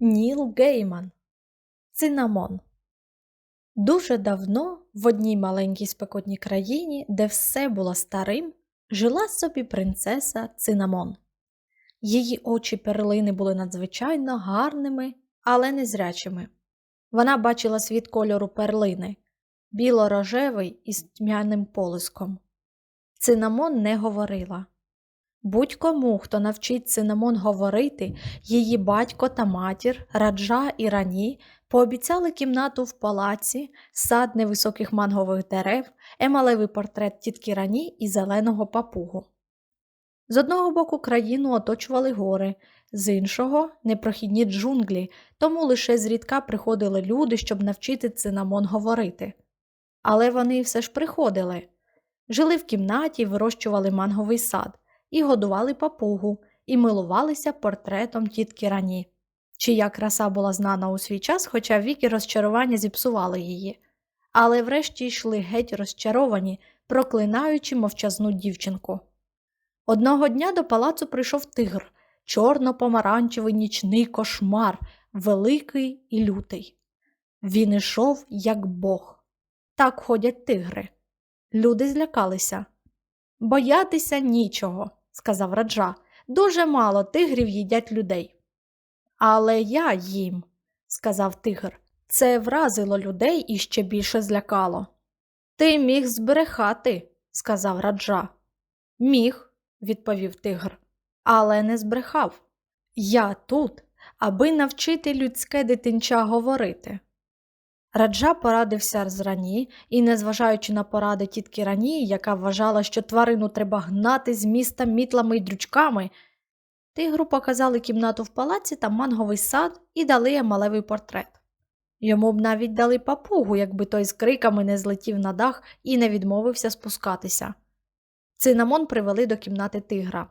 Ніл Гейман Цинамон Дуже давно в одній маленькій спекотній країні, де все було старим, жила собі принцеса Цинамон. Її очі перлини були надзвичайно гарними, але незрячими. Вона бачила світ кольору перлини біло-рожевий із тьмяним полиском. Цинамон не говорила. Будь-кому, хто навчить Цинамон говорити, її батько та матір, раджа і рані пообіцяли кімнату в палаці, сад невисоких мангових дерев, емалевий портрет тітки рані і зеленого папугу. З одного боку країну оточували гори, з іншого непрохідні джунглі, тому лише зрідка приходили люди, щоб навчити Цинамон говорити. Але вони все ж приходили. Жили в кімнаті, вирощували манговий сад і годували папугу, і милувалися портретом тітки рані, чия краса була знана у свій час, хоча віки розчарування зіпсували її. Але врешті йшли геть розчаровані, проклинаючи мовчазну дівчинку. Одного дня до палацу прийшов тигр, чорно-помаранчевий нічний кошмар, великий і лютий. Він ішов, як бог. Так ходять тигри. Люди злякалися. Боятися нічого, сказав раджа. Дуже мало тигрів їдять людей. Але я їм, сказав тигр. Це вразило людей і ще більше злякало. Ти міг збрехати, сказав раджа. Міг, відповів тигр, але не збрехав. Я тут, аби навчити людське дитинча говорити. Раджа порадився з рані і, незважаючи на поради тітки рані, яка вважала, що тварину треба гнати з міста мітлами й дрючками, тигру показали кімнату в палаці та манговий сад і дали емалевий портрет. Йому б навіть дали папугу, якби той з криками не злетів на дах і не відмовився спускатися. Цинамон привели до кімнати тигра.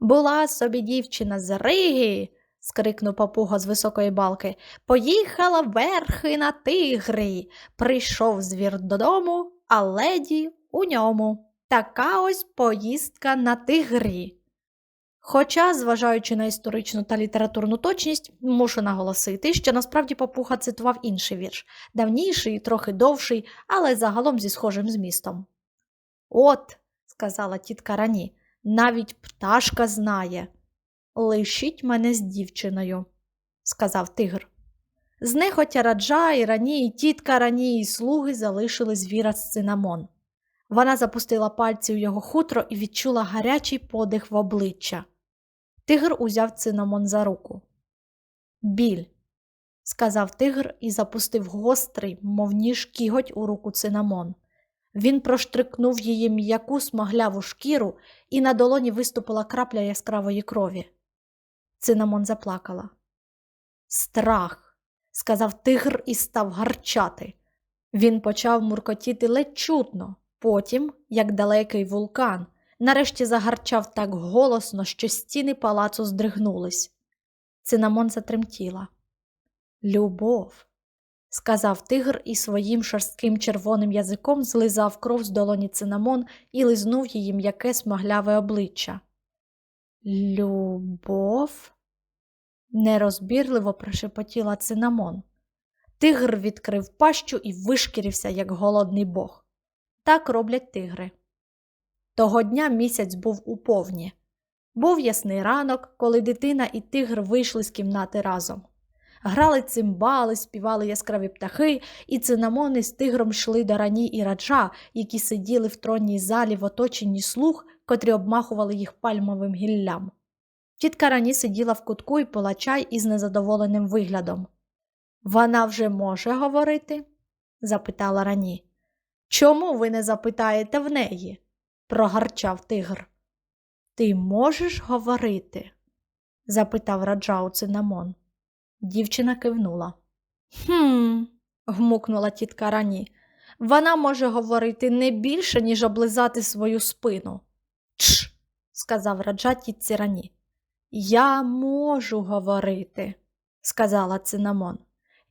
Була собі дівчина з Риги, скрикнув папуга з високої балки. Поїхала верхи на тигри. Прийшов звір додому, а леді у ньому. Така ось поїздка на тигрі. Хоча, зважаючи на історичну та літературну точність, мушу наголосити, що насправді папуга цитував інший вірш, давніший, трохи довший, але загалом зі схожим змістом. От, сказала тітка рані, навіть пташка знає. Лишіть мене з дівчиною, сказав тигр. Знехотя раджа і рані, і тітка рані, і слуги залишили звіра з цинамон. Вона запустила пальці у його хутро і відчула гарячий подих в обличчя. Тигр узяв цинамон за руку. Біль, сказав тигр і запустив гострий, мов ніж кіготь у руку цинамон. Він проштрикнув її м'яку смагляву шкіру, і на долоні виступила крапля яскравої крові. Цинамон заплакала. Страх, сказав тигр і став гарчати. Він почав муркотіти ледь чутно, потім, як далекий вулкан, нарешті загарчав так голосно, що стіни палацу здригнулись. Цинамон затремтіла. Любов, сказав тигр і своїм шорстким червоним язиком злизав кров з долоні цинамон і лизнув її м'яке смагляве обличчя. Любов? нерозбірливо прошепотіла цинамон. Тигр відкрив пащу і вишкірився, як голодний бог. Так роблять тигри. Того дня місяць був у повні. Був ясний ранок, коли дитина і тигр вийшли з кімнати разом. Грали цимбали, співали яскраві птахи, і цинамони з тигром йшли до рані і раджа, які сиділи в тронній залі в оточенні слуг, котрі обмахували їх пальмовим гіллям. Тітка рані сиділа в кутку і пила чай із незадоволеним виглядом. Вона вже може говорити? запитала рані. Чому ви не запитаєте в неї? прогарчав тигр. Ти можеш говорити? запитав раджа у цинамон. Дівчина кивнула. Хм, гмукнула тітка рані. Вона може говорити не більше, ніж облизати свою спину. Чш, сказав раджа тітці рані. Я можу говорити, сказала цинамон.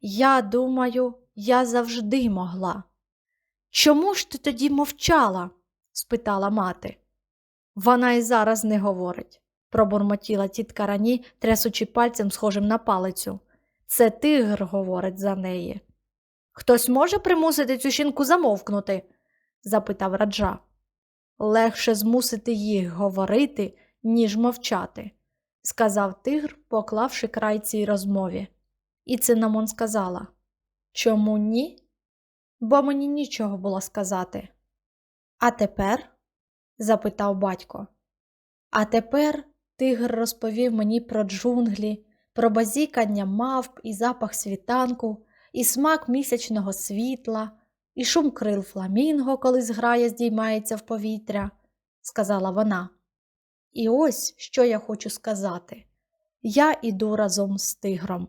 Я думаю, я завжди могла. Чому ж ти тоді мовчала? спитала мати. Вона й зараз не говорить, пробурмотіла тітка рані, трясучи пальцем, схожим на палицю. Це тигр говорить за неї. Хтось може примусити цю жінку замовкнути? запитав раджа. Легше змусити їх говорити, ніж мовчати, сказав тигр, поклавши край цій розмові. І цинамон сказала Чому ні? Бо мені нічого було сказати. А тепер? запитав батько. А тепер тигр розповів мені про джунглі, про базікання мавп і запах світанку, і смак місячного світла, і шум крил фламінго, коли зграя здіймається в повітря, сказала вона. І ось що я хочу сказати. Я іду разом з тигром.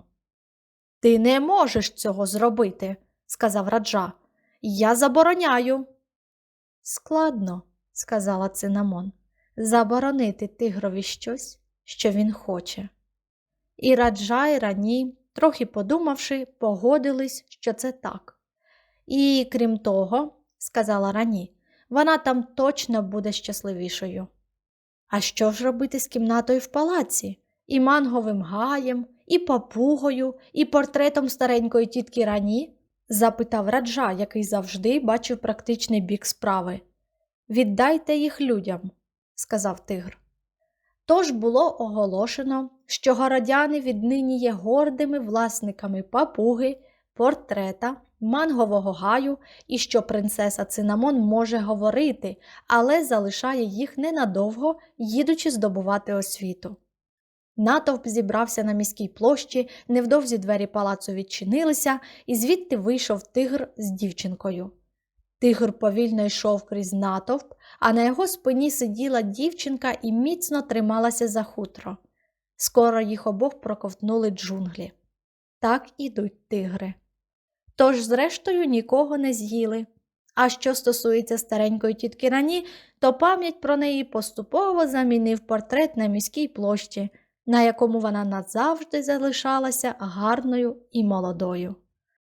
Ти не можеш цього зробити, сказав раджа. Я забороняю. Складно, сказала цинамон, заборонити тигрові щось, що він хоче. І раджа і рані, трохи подумавши, погодились, що це так. І крім того, сказала рані, вона там точно буде щасливішою. А що ж робити з кімнатою в палаці, і манговим гаєм, і папугою, і портретом старенької тітки рані? запитав раджа, який завжди бачив практичний бік справи. Віддайте їх людям, сказав тигр. Тож було оголошено, що городяни віднині є гордими власниками папуги, портрета, мангового гаю і що принцеса Цинамон може говорити, але залишає їх ненадовго, їдучи здобувати освіту. Натовп зібрався на міській площі, невдовзі двері палацу відчинилися, і звідти вийшов тигр з дівчинкою. Тигр повільно йшов крізь натовп, а на його спині сиділа дівчинка і міцно трималася за хутро. Скоро їх обох проковтнули джунглі. Так ідуть тигри. Тож, зрештою, нікого не з'їли. А що стосується старенької тітки Рані, то пам'ять про неї поступово замінив портрет на міській площі, на якому вона назавжди залишалася гарною і молодою.